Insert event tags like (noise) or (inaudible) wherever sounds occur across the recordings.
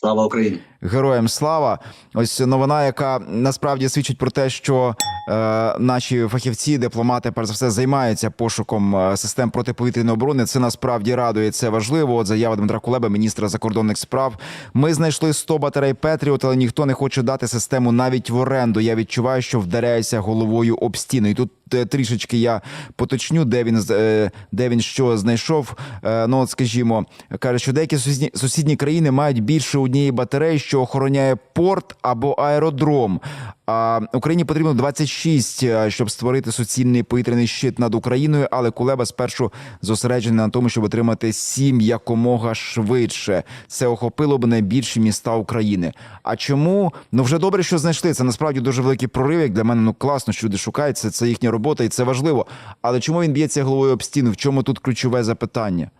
Слава Україні! Героям слава! Ось новина, яка насправді свідчить про те, що е, наші фахівці, дипломати, перш за все, займаються пошуком е, систем протиповітряної оборони. Це насправді радує. Це важливо. От заява Дмитра Кулеби, міністра закордонних справ. Ми знайшли 100 батарей Петріот, але ніхто не хоче дати систему навіть в оренду. Я відчуваю, що вдаряється головою об стіну. І тут трішечки я поточню, де він е, де він що знайшов. Е, Ну, от скажімо, каже, що деякі сусідні, сусідні країни мають більше однієї батареї, що охороняє порт або аеродром. А Україні потрібно 26, е, щоб створити суцільний повітряний щит над Україною. Але Кулеба спершу зосереджений на тому, щоб отримати сім якомога швидше. Це охопило б найбільші міста України. А чому? Ну вже добре, що знайшли. Це насправді дуже великий прорив. Як для мене ну класно, що люди шукають це. Це їхня робота, і це важливо. Але чому він б'ється головою об стіну? В чому тут ключове запитання?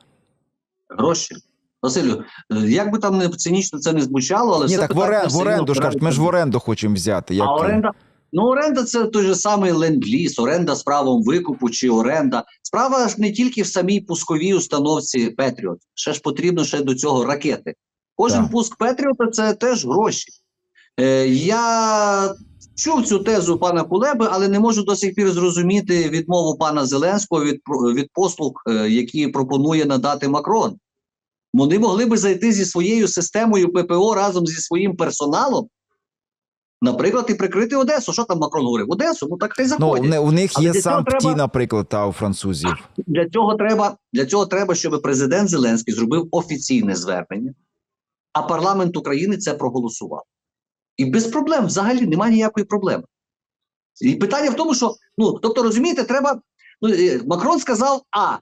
Гроші. Василю, як би там не цинічно це не звучало, але Ні, все так в, орен, в оренду ж кажуть, ми ж в оренду хочемо взяти. Як... А оренда? Ну, оренда це той же самий ленд-ліз, оренда з правом викупу чи оренда. Справа ж не тільки в самій пусковій установці Петріот. Ще ж потрібно ще до цього ракети. Кожен Так. пуск Петріота це теж гроші. Е, я чув цю тезу пана Кулеби, але не можу до сих пір зрозуміти відмову пана Зеленського від, від послуг, е, які пропонує надати Макрон. Вони могли би зайти зі своєю системою ППО разом зі своїм персоналом. Наприклад, і прикрити Одесу. Що там Макрон говорив? Одесу, ну так хай Ну, заходять. не, у них є сам треба- наприклад, та у французів. Для цього треба, для цього треба, щоб президент Зеленський зробив офіційне звернення, а парламент України це проголосував. І без проблем взагалі немає ніякої проблеми. І питання в тому, що ну тобто, розумієте, треба. Ну, е, Макрон сказав А.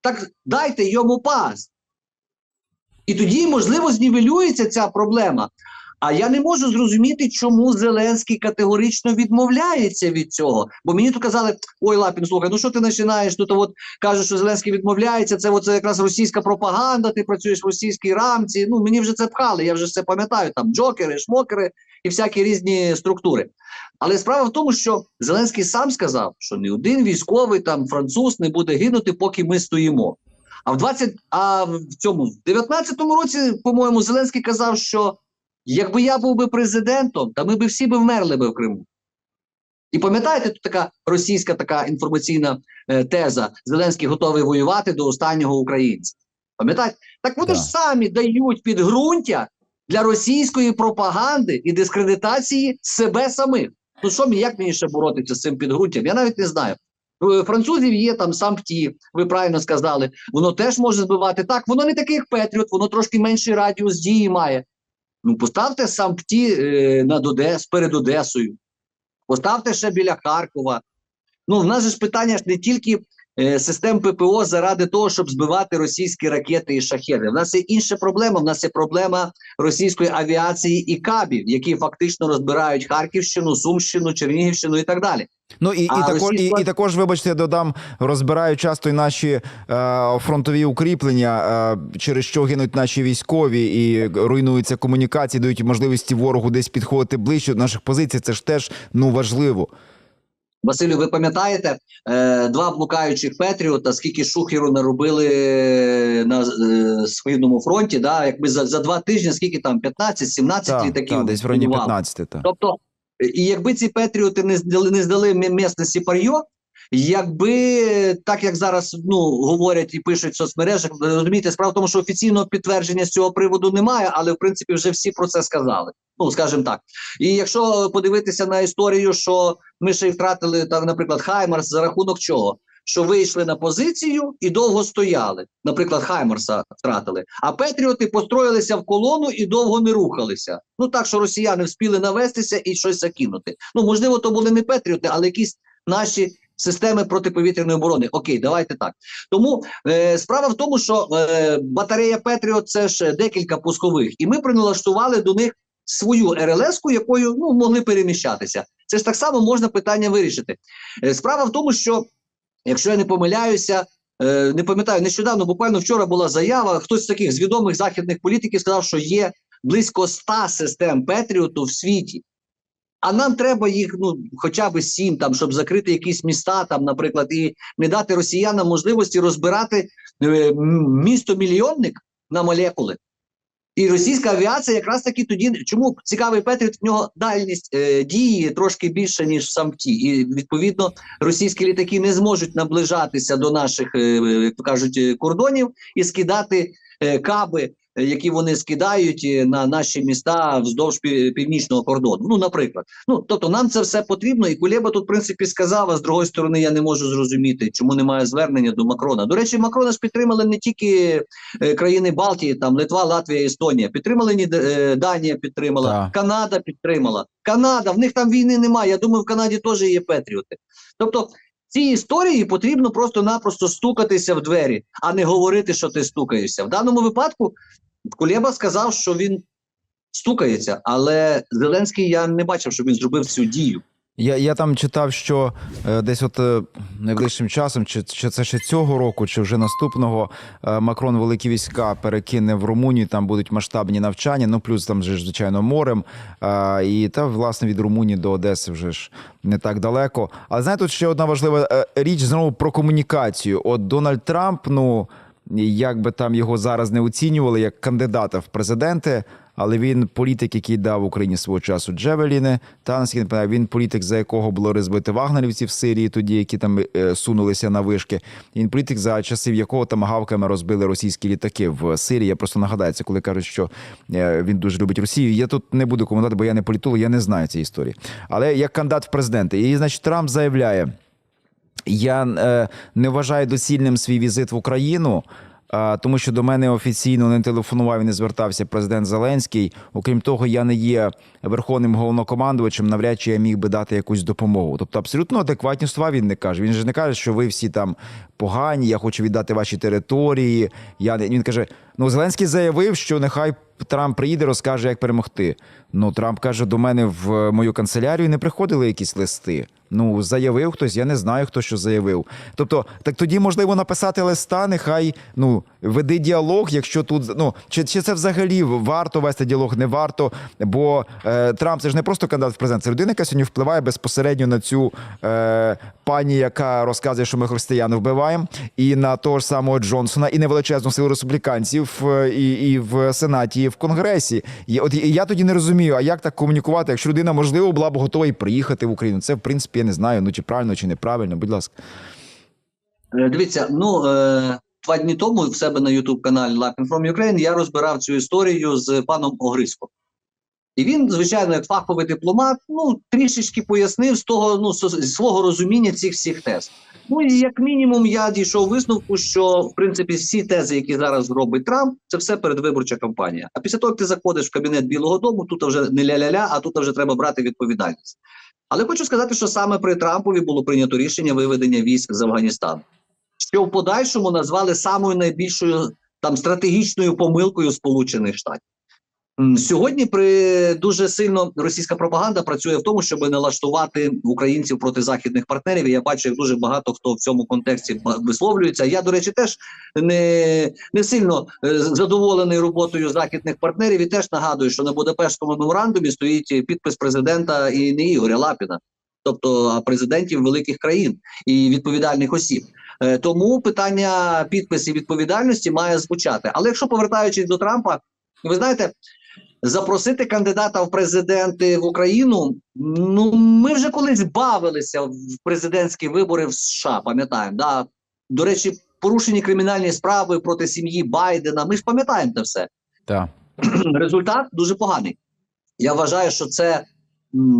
Так дайте йому пас. І тоді, можливо, знівелюється ця проблема. А я не можу зрозуміти, чому Зеленський категорично відмовляється від цього. Бо мені тут казали: ой, Лапін, слухай, ну що ти починаєш? Тут от кажуть, що Зеленський відмовляється. Це оце якраз російська пропаганда. Ти працюєш в російській рамці. Ну мені вже це пхали. Я вже це пам'ятаю. Там джокери, шмокери і всякі різні структури. Але справа в тому, що Зеленський сам сказав, що ні один військовий там француз не буде гинути, поки ми стоїмо. А в 20, а в цьому в 19-му році, по-моєму, Зеленський казав, що якби я був би президентом, та ми б всі би вмерли би в Криму. І пам'ятаєте, тут така російська така інформаційна е, теза: Зеленський готовий воювати до останнього українця. Пам'ятаєте? Так вони Так. ж самі дають підґрунтя для російської пропаганди і дискредитації себе самих. Ну що мені, як мені ще боротися з цим підґрунтям? Я навіть не знаю. Французів є там сам ПТІ, ви правильно сказали, воно теж може збивати. Так, воно не таке, як Петріот, воно трошки менший радіус дії має. Ну, поставте сампті е, над Одес, перед Одесою, поставте ще біля Харкова. Ну, в нас же ж питання ж не тільки систем ППО заради того, щоб збивати російські ракети і шахеди. В нас є інша проблема. В нас є проблема російської авіації і кабів, які фактично розбирають Харківщину, Сумщину, Чернігівщину і так далі. Ну і, і, А також, і, і також, вибачте, я додам, розбирають часто і наші е, фронтові укріплення, е, через що гинуть наші військові і руйнуються комунікації, дають можливості ворогу десь підходити ближче до наших позицій. Це ж теж ну важливо. Василю, ви пам'ятаєте е, два блукаючих Петріота, скільки шухеру наробили на е, східному фронті? Да? Якби за, за два тижні, скільки там 15-17 Так, літаків та, десь в районі 15. Та. Тобто, і якби ці Петріоти не здали, не здали місце місне Сіпар'йо, якби так як зараз ну говорять і пишуть в соцмережах, розумієте, справа в тому, що офіційного підтвердження з цього приводу немає, але в принципі вже всі про це сказали. Ну скажімо так. І якщо подивитися на історію, що ми ще й втратили там, наприклад, Хаймарс за рахунок чого? Що вийшли на позицію і довго стояли. Наприклад, Хаймарса втратили. А Петріоти построїлися в колону і довго не рухалися. Ну так, що росіяни вспіли навестися і щось закинути. Ну можливо, то були не Петріоти, але якісь наші системи протиповітряної оборони. Окей, давайте так. Тому е, справа в тому, що е, батарея Петріот це ж декілька пускових, і ми приналаштували до них свою РЛС-ку, якою ну могли переміщатися. Це ж так само можна питання вирішити. Е, справа в тому, що якщо я не помиляюся. е, Не пам'ятаю, нещодавно, буквально вчора була заява. Хтось з таких з відомих західних політиків сказав, що є близько 100 систем Петріоту в світі. А нам треба їх ну хоча б сім, там, щоб закрити якісь міста, там, наприклад, і не дати росіянам можливості розбирати е, місто мільйонник на молекули. І російська авіація якраз таки тоді, чому цікавий Петріот, в нього дальність е, дії трошки більша, ніж в самті. І відповідно російські літаки не зможуть наближатися до наших, е, як то кажуть, е, кордонів і скидати е, каби, які вони скидають е, на наші міста вздовж північного кордону. Ну, наприклад, ну тобто нам це все потрібно, і Кулеба тут в принципі сказав. А з другої сторони, я не можу зрозуміти, чому немає звернення до Макрона. До речі, Макрона ж підтримали не тільки е, країни Балтії, там Литва, Латвія, Естонія. Підтримали е, Данія, підтримала, Так. Канада підтримала. Канада, в них там війни немає. Я думаю, в Канаді теж є Петріоти. Тобто. Цій історії потрібно просто-напросто стукатися в двері, а не говорити, що ти стукаєшся. В даному випадку Кулеба сказав, що він стукається, але Зеленський я не бачив, щоб він зробив цю дію. Я, я там читав, що е, десь от е, найближчим часом, чи, чи це ще цього року, чи вже наступного, е, Макрон великі війська перекине в Румунію. Там будуть масштабні навчання. Ну плюс там же ж звичайно морем. Е, і та власне від Румунії до Одеси вже ж не так далеко. Але знаєте, тут ще одна важлива е, річ знову про комунікацію. От Дональд Трамп, ну як би там його зараз не оцінювали як кандидата в президенти. Але він політик, який дав Україні свого часу Джевеліни. Та наскільки він політик, за якого було розбити вагнерівці в Сирії, тоді які там е, сунулися на вишки. Він політик, за часів якого там гавками розбили російські літаки в Сирії. Я просто нагадаю, коли кажуть, що е, він дуже любить Росію. Я тут не буду коментувати, бо я не політолог, я не знаю цієї історії. Але як кандидат в президенти, і значить Трамп заявляє. Я е, не вважаю доцільним свій візит в Україну. а, Тому що до мене офіційно не телефонував і не звертався президент Зеленський. Окрім того, я не є верховним головнокомандувачем. Навряд чи я міг би дати якусь допомогу. Тобто, абсолютно адекватні слова він не каже. Він же не каже, що ви всі там погані. Я хочу віддати ваші території. Я не він каже: ну Зеленський заявив, що нехай Трамп приїде, розкаже, як перемогти. Ну Трамп каже, до мене в мою канцелярію не приходили якісь листи. Ну, заявив хтось, я не знаю, хто що заявив. Тобто, так тоді можливо написати листа, нехай ну веди діалог, якщо тут ну чи, чи це взагалі варто вести діалог, не варто. Бо е, Трамп це ж не просто кандидат в президент, це людина, яка сьогодні впливає безпосередньо на цю е, пані, яка розказує, що ми християн вбиваємо, і на того ж самого Джонсона, і на величезну силу республіканців е, і, і в Сенаті, і в Конгресі. І от і я тоді не розумію, а як так комунікувати, якщо людина можливо була б готова і приїхати в Україну. Це в принципі я не знаю, ну чи правильно, чи неправильно. Будь ласка. Е, Дивіться, ну е, два дні тому в себе на youtube каналі Laughing from Ukraine я розбирав цю історію з паном Огриско. І він, звичайно, як фаховий дипломат, ну трішечки пояснив з того, ну з з свого розуміння цих всіх тез. Ну і як мінімум, я дійшов висновку, що в принципі всі тези, які зараз робить Трамп, це все передвиборча кампанія. А після того, як ти заходиш в кабінет Білого Дому, тут вже не ля-ля-ля, а тут вже треба брати відповідальність. Але хочу сказати, що саме при Трампові було прийнято рішення виведення військ з Афганістану що в подальшому назвали самою найбільшою там стратегічною помилкою Сполучених Штатів. Сьогодні при дуже сильно російська пропаганда працює в тому, щоб налаштувати українців проти західних партнерів. Я бачу, як дуже багато хто в цьому контексті висловлюється. Я, до речі, теж не, не сильно е, задоволений роботою західних партнерів і теж нагадую, що на Будапештському меморандумі стоїть підпис президента і не Ігоря Лапіна, тобто президентів великих країн і відповідальних осіб. Е, Тому питання підписів відповідальності має звучати. Але якщо повертаючись до Трампа, ви знаєте, запросити кандидата в президенти в Україну. Ну ми вже колись бавилися в президентські вибори в США. Пам'ятаємо, да до речі, порушені кримінальні справи проти сім'ї Байдена. Ми ж пам'ятаємо це все. Так. (clears throat) Результат дуже поганий. Я вважаю, що це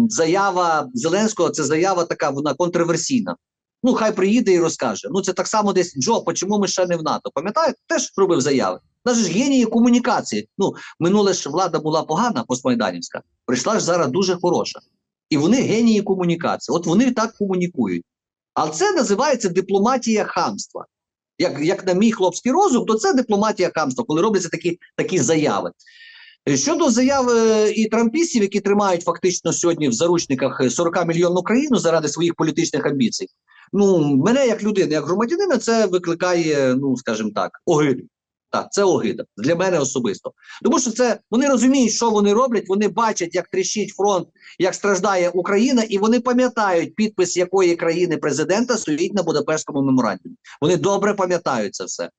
заява Зеленського, це заява така вона контроверсійна. Ну, хай приїде і розкаже. Ну, це так само десь Джо, чому ми ще не в НАТО? Пам'ятаєте, теж робив заяви. Нас ж генії комунікації. Ну, минуле ж влада була погана, постмайданівська, прийшла ж зараз дуже хороша. І вони генії комунікації. От вони так комунікують. Але це називається дипломатія хамства. Як, як на мій хлопський розум, то це дипломатія хамства, коли робляться такі, такі заяви. Е, Щодо заяв е, і трампістів, які тримають фактично сьогодні в заручниках 40 мільйонну країну заради своїх політичних амбіцій, ну мене як людина, як громадянина, це викликає, ну скажімо так, огиду. Так, це огида для мене особисто. Тому що це вони розуміють, що вони роблять. Вони бачать, як тріщить фронт, як страждає Україна, і вони пам'ятають підпис якої країни президента стоїть на Будапештському меморандумі. Вони добре пам'ятають це все.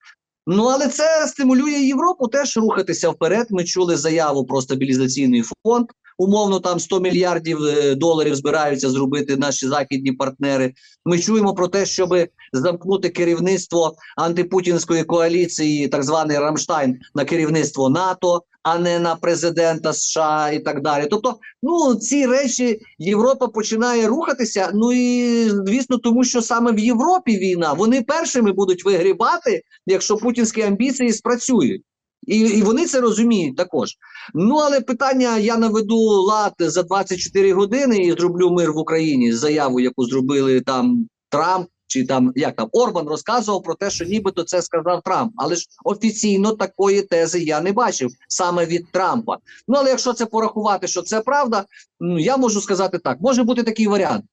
Ну але це стимулює Європу теж рухатися вперед. Ми чули заяву про стабілізаційний фонд. Умовно, там 100 мільярдів е, доларів збираються зробити наші західні партнери. Ми чуємо про те, щоб замкнути керівництво антипутінської коаліції, так званий Рамштайн, на керівництво НАТО, а не на президента США і так далі. Тобто, ну ці речі Європа починає рухатися. Ну і звісно, тому що саме в Європі війна вони першими будуть вигрібати, якщо путінські амбіції спрацюють. І, і вони це розуміють також. Ну але питання: я наведу лад за 24 години і зроблю мир в Україні. Заяву, яку зробили там Трамп. Чи там як там Орбан розказував про те, що нібито це сказав Трамп, але ж офіційно такої тези я не бачив саме від Трампа. Ну але якщо це порахувати, що це правда, ну я можу сказати так: може бути такий варіант.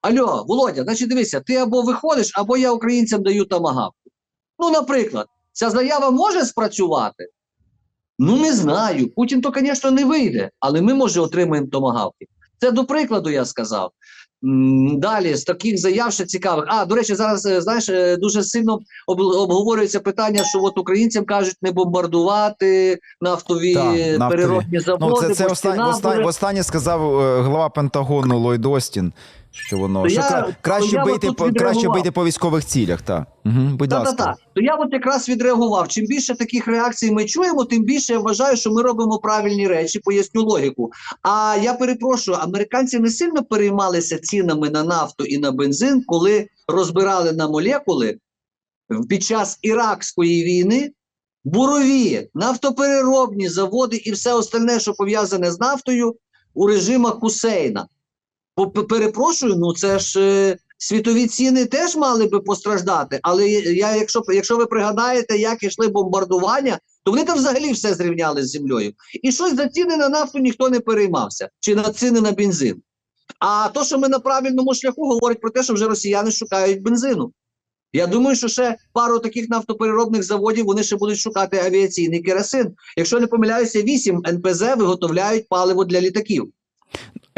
Альо, Володя, значить дивися, ти або виходиш, або я українцям даю тамагавку. Ну, наприклад, ця заява може спрацювати? Ну, не знаю. Путін то, звісно, не вийде, але ми, може, отримаємо томагавки. Це до прикладу, я сказав. Далі з таких заяв ще цікавих. А до речі, зараз е, знаєш, е, дуже сильно обговорюється питання, що от українцям кажуть не бомбардувати нафтові Так, нафтові. переробні заводи. Ну, це, це останнє, останнє, сказав е, глава Пентагону Ллойд Остін, що воно То що я- кра- краще бити по краще бити по військових цілях. Та угу, будь Та, та, ласка. та. То я от якраз відреагував. Чим більше таких реакцій ми чуємо, тим більше я вважаю, що ми робимо правильні речі, поясню логіку. А я перепрошую, американці не сильно переймалися цінами на нафту і на бензин, коли розбирали на молекули під час іракської війни. Бурові, нафтопереробні заводи і все остальне, що пов'язане з нафтою, у режимах Хусейна. Перепрошую, ну це ж е, світові ціни теж мали би постраждати. Але я, якщо якщо ви пригадаєте, як йшли бомбардування, то вони там взагалі все зрівняли з землею. І щось за ціни на нафту ніхто не переймався, чи на ціни на бензин. А то, що ми на правильному шляху, говорить про те, що вже росіяни шукають бензину. Я думаю, що ще пару таких нафтопереробних заводів вони ще будуть шукати авіаційний керосин. Якщо не помиляюся, 8 НПЗ виготовляють паливо для літаків.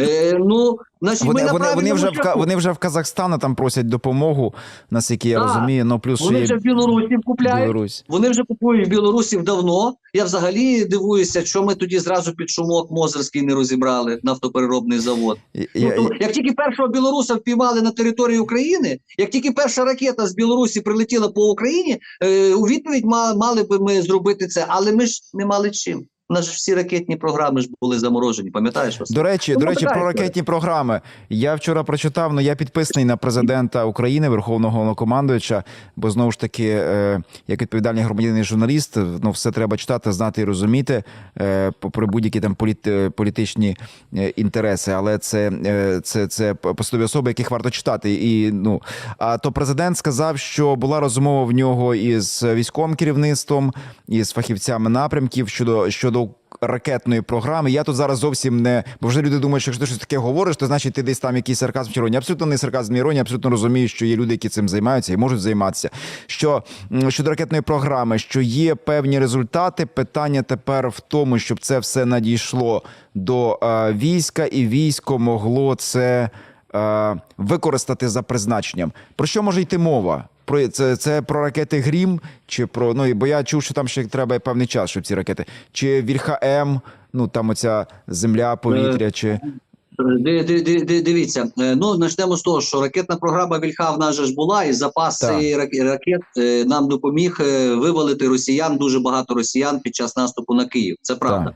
Е, ну, значить, Вони, ми вони, вони, вже в, Ка- вони вже в Казахстана там просять допомогу, наскільки я Так. розумію. Ну плюс Вони вже в Білорусі купляють. Білорусь. Вони вже купують в Білорусі давно. Я взагалі дивуюся, що ми тоді зразу під шумок Мозерський не розібрали нафтопереробний завод. Я- Ну, я- то, як тільки першого білоруса впіймали на території України, як тільки перша ракета з Білорусі прилетіла по Україні, е, у відповідь ма- мали би ми зробити це, але ми ж не мали чим. У нас ж всі ракетні програми ж були заморожені, пам'ятаєш? Василь? До речі, Ну, до речі, про ракетні програми. Я вчора прочитав, ну я підписаний на президента України, Верховного Головнокомандуюча, бо знову ж таки, е, як відповідальний громадянин і журналіст, ну все треба читати, знати і розуміти е, попри будь-які там політ, е, політичні е, інтереси. Але це, е, це, це посадові особи, яких варто читати. І ну а то президент сказав, що була розмова в нього із військовим керівництвом, із фахівцями напрямків щодо щодо ракетної програми. Я тут зараз зовсім не бо вже люди думають, що якщо ти щось таке говориш, то значить ти десь там якийсь сарказм чи іронія. Абсолютно не сарказм, іронія, абсолютно розумію, що є люди, які цим займаються і можуть займатися. Що щодо ракетної програми, що є певні результати. Питання тепер в тому, щоб це все надійшло до е, війська, і військо могло це е, використати за призначенням. Про що може йти мова? Про це, це про ракети Грім, чи про ну бо я чув, що там ще треба певний час, щоб ці ракети, чи Вільха М, ну там оця земля, повітря, чи Ди- ди- ди- ди- Дивіться, е, ну почнемо з того, що ракетна програма Вільха в нас же ж була, і запас Так. цієї ракет е, нам допоміг е, вивалити росіян, дуже багато росіян під час наступу на Київ. Це правда.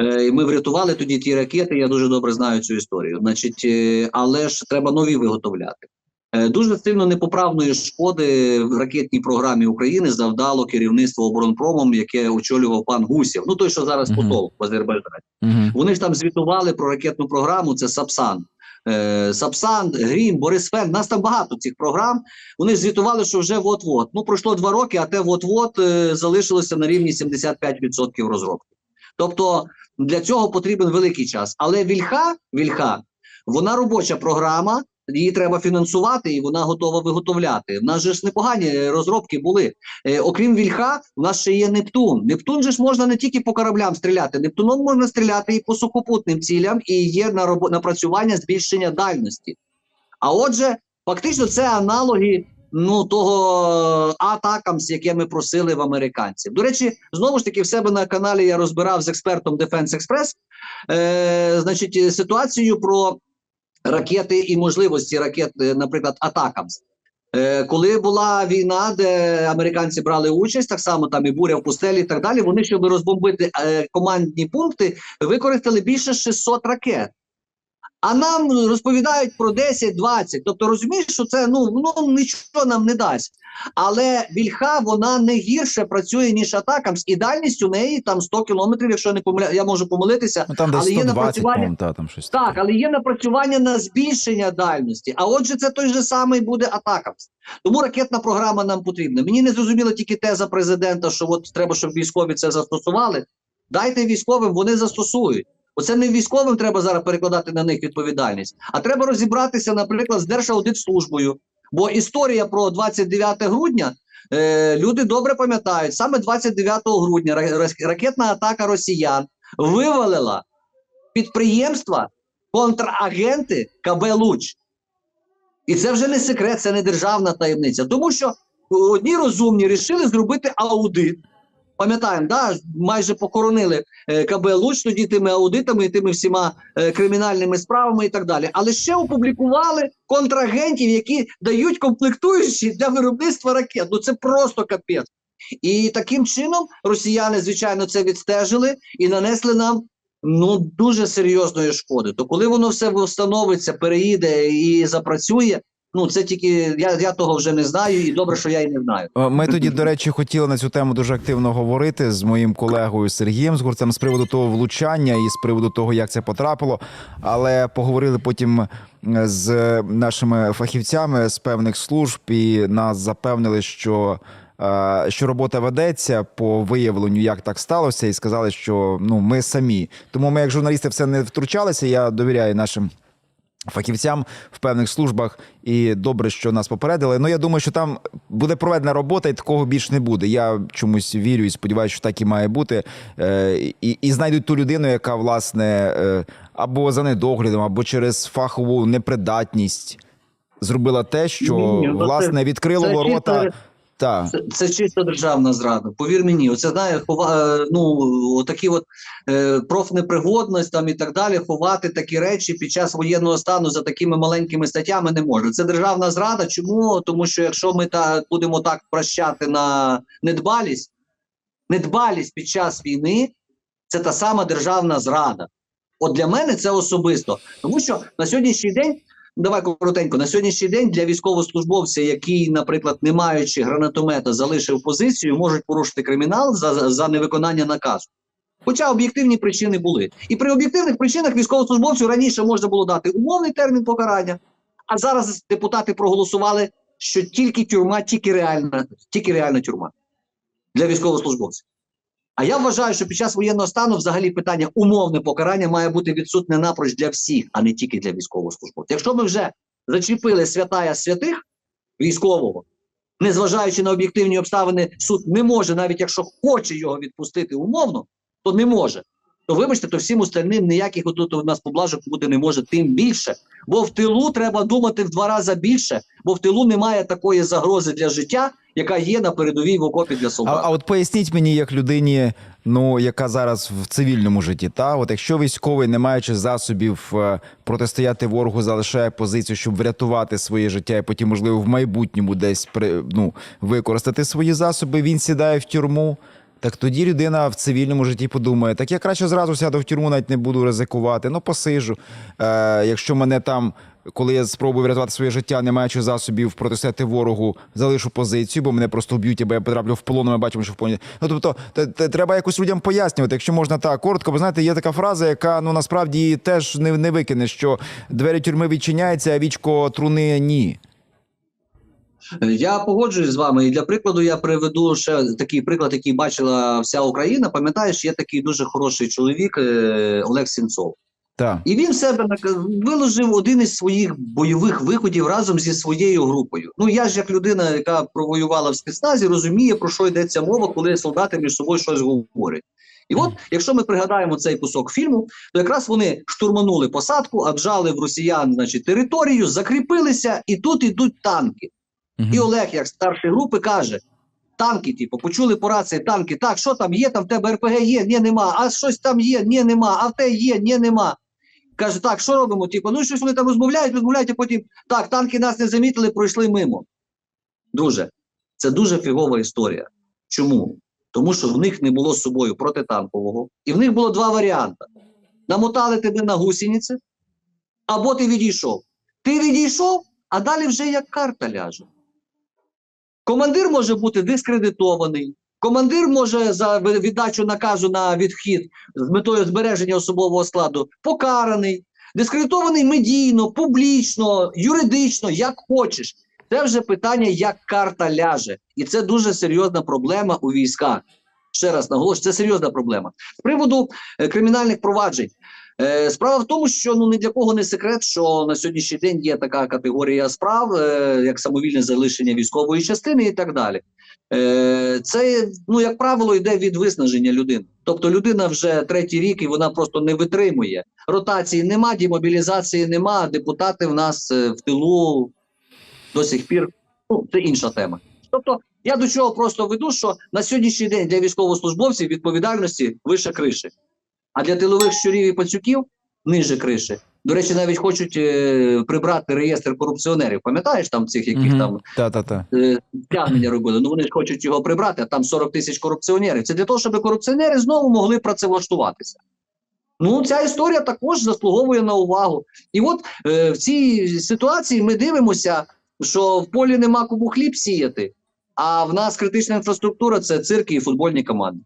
Е, І ми врятували тоді ті ракети. Я дуже добре знаю цю історію. Значить, е, але ж треба нові виготовляти. Е, Дуже сильно непоправної шкоди в ракетній програмі України завдало керівництво оборонпромом, яке очолював пан Гусєв. Ну той, що зараз Мгм. посол в Азербайджані. угу. Вони ж там звітували про ракетну програму. Це Сапсан. Е, Сапсан, Грім, Борис Фен. Нас там багато цих програм. Вони ж звітували, що вже от-от. Ну пройшло два роки, а те от-от е, залишилося на рівні 75% розробки. Тобто для цього потрібен великий час. Але Вільха, Вільха, вона робоча програма. Її треба фінансувати, і вона готова виготовляти. В нас же ж непогані е, розробки були. Е, окрім Вільха, у нас ще є Нептун. Нептун же ж можна не тільки по кораблям стріляти, Нептуном можна стріляти і по сухопутним цілям, і є на робо- напрацювання збільшення дальності. А отже, фактично, це аналоги ну того атакамс, яке ми просили в американців. До речі, знову ж таки, в себе на каналі я розбирав з експертом Defense Express, е, значить, ситуацію про ракети і можливості ракет, е, наприклад, атакам. Е, коли була війна, де американці брали участь, так само там і буря в пустелі, і так далі. Вони, щоб розбомбити е, командні пункти, використали більше 600 ракет. А нам розповідають про 10-20. Тобто розумієш, що це ну, ну нічого нам не дасть. Але вільха вона не гірше працює, ніж атакамс, і дальність у неї там 100 кілометрів, якщо не помиляю, я можу помилитися. Ну там десь Але є напрацювання- та, там щось. Так, але є напрацювання на збільшення дальності. А отже, це той же самий буде атакамс. Тому ракетна програма нам потрібна. Мені не зрозуміла тільки теза президента, що от треба, щоб військові це застосували. Дайте військовим, вони застосують. Оце не військовим треба зараз перекладати на них відповідальність, а треба розібратися, наприклад, з Держаудитслужбою. Бо історія про 29 грудня е, люди добре пам'ятають. Саме 29 грудня ра- ра- ракетна атака росіян вивалила підприємства контрагенти КБ Луч. І це вже не секрет, це не державна таємниця. Тому що одні розумні рішили зробити аудит. Пам'ятаємо, да, майже покоронили е, КБ Луч тоді тими аудитами тими всіма е, кримінальними справами і так далі. Але ще опублікували контрагентів, які дають комплектуючі для виробництва ракет. Ну це просто капець. І таким чином росіяни, звичайно, це відстежили і нанесли нам ну дуже серйозної шкоди. То коли воно все встановиться, переїде і запрацює, ну це тільки я, я того вже не знаю, і добре, що я і не знаю. Е, Ми тоді, до речі, хотіли на цю тему дуже активно говорити з моїм колегою Сергієм Згурцем з приводу того влучання і з приводу того, як це потрапило. Але поговорили потім е, з нашими фахівцями з певних служб, і нас запевнили, що. е, Що робота ведеться по виявленню, як так сталося, і сказали, що ну ми самі. Тому ми, як журналісти, в це не втручалися. Я довіряю нашим фахівцям в певних службах, і добре, що нас попередили. Ну я думаю, що там буде проведена робота, і такого більш не буде. Я чомусь вірю і сподіваюся, що так і має бути. Е, і, і знайдуть ту людину, яка власне е, або за недоглядом, або через фахову непридатність зробила те, що ну, власне відкрило ворота. Та Це, це чисто державна зрада. Повір мені, оце знає, хова, е, ну отакі от е, профнепригодність там і так далі. Ховати такі речі під час воєнного стану за такими маленькими статтями не можна. Це державна зрада. Чому? Тому що якщо ми так будемо так прощати на недбалість, недбалість під час війни це та сама державна зрада. От для мене це особисто, тому що на сьогоднішній день. Давай коротенько. На сьогоднішній день для військовослужбовця, який, наприклад, не маючи гранатомета, залишив позицію, можуть порушити кримінал за, за- невиконання наказу. Хоча об'єктивні причини були. І при об'єктивних причинах військовослужбовцю раніше можна було дати умовний термін покарання, а зараз депутати проголосували, що тільки тюрма, тільки реальна, тільки реальна тюрма для військовослужбовців. А я вважаю, що під час воєнного стану взагалі питання умовне покарання має бути відсутне напроч для всіх, а не тільки для військовослужбовців. Якщо ми вже зачепили святая святих військового, незважаючи на об'єктивні обставини, суд не може, навіть якщо хоче його відпустити умовно, то не може. То вибачте, то всім остальним ніяких отут у нас поблажок бути не може, тим більше. Бо в тилу треба думати в два рази більше, бо в тилу немає такої загрози для життя, яка є на передовій в окопі для а, солдат. а от поясніть мені, як людині, ну яка зараз в цивільному житті, та от якщо військовий, не маючи засобів е, протистояти ворогу, залишає позицію, щоб врятувати своє життя, і потім, можливо, в майбутньому десь при ну використати свої засоби, він сідає в тюрму. Так тоді людина в цивільному житті подумає: так я краще зразу сяду в тюрму, навіть не буду ризикувати. Ну посижу. Е, якщо мене там, коли я спробую врятувати своє життя, не маючи засобів протистояти ворогу, залишу позицію, бо мене просто вб'ють, або я потраплю в полон, ми бачимо, що в полоні. Ну тобто, те- те- треба якось людям пояснювати, якщо можна так коротко, бо знаєте, є така фраза, яка ну насправді теж не, не викине, що двері тюрми відчиняються, а вічко труни ні. Я погоджуюсь з вами, і для прикладу я приведу ще такий приклад, який бачила вся Україна. Пам'ятаєш, є такий дуже хороший чоловік е, Олег Сінцов. Так. І він в себе виложив один із своїх бойових виходів разом зі своєю групою. Ну я ж як людина, яка провоювала в спецназі, розуміє про що йдеться мова, коли солдати між собою щось говорять. І от, якщо ми пригадаємо цей кусок фільму, то якраз вони штурманули посадку, аджали в росіян, значить, територію, закріпилися, і тут ідуть танки. Мгм. І Олег, як старший групи, каже: танки, типу, почули по рації, танки, так, що там є, там в тебе РПГ є, ні, нема, а щось там є, ні, нема, а в те є, ні, нема. Каже, так, що робимо? Типу, ну щось вони там розмовляють, розмовляють, а потім так, танки нас не замітили, пройшли мимо. Друже, це дуже фігова історія. Чому? Тому що в них не було з собою протитанкового, і в них було два варіанти: намотали тебе на гусениці, або ти відійшов. Ти відійшов, а далі вже як карта ляже. Командир може бути дискредитований. Командир може за віддачу наказу на відхід з метою збереження особового складу покараний, дискредитований медійно, публічно, юридично, як хочеш. Це вже питання, як карта ляже. І це дуже серйозна проблема у військах. Ще раз наголошую, це серйозна проблема. З приводу е, кримінальних проваджень. Е, справа в тому, що ну ні для кого не секрет, що на сьогоднішній день є така категорія справ, е, як самовільне залишення військової частини і так далі. Е, це, ну, як правило, йде від виснаження людини. Тобто людина вже третій рік і вона просто не витримує. Ротації нема, демобілізації нема. Депутати в нас в тилу до сих пір. Ну, це інша тема. Тобто, я до чого просто веду, що на сьогоднішній день для військовослужбовців відповідальності вище криші, а для тилових щурів і пацюків ниже криші. До речі, навіть хочуть е, прибрати реєстр корупціонерів. Пам'ятаєш там цих, яких Мгм. там Та-та-та. е, стягнення робили. Ну вони ж хочуть його прибрати, а там 40 тисяч корупціонерів. Це для того, щоб корупціонери знову могли працевлаштуватися. Ну, ця історія також заслуговує на увагу. І от е, в цій ситуації ми дивимося, що в полі нема кому хліб сіяти, а в нас критична інфраструктура це цирки і футбольні команди.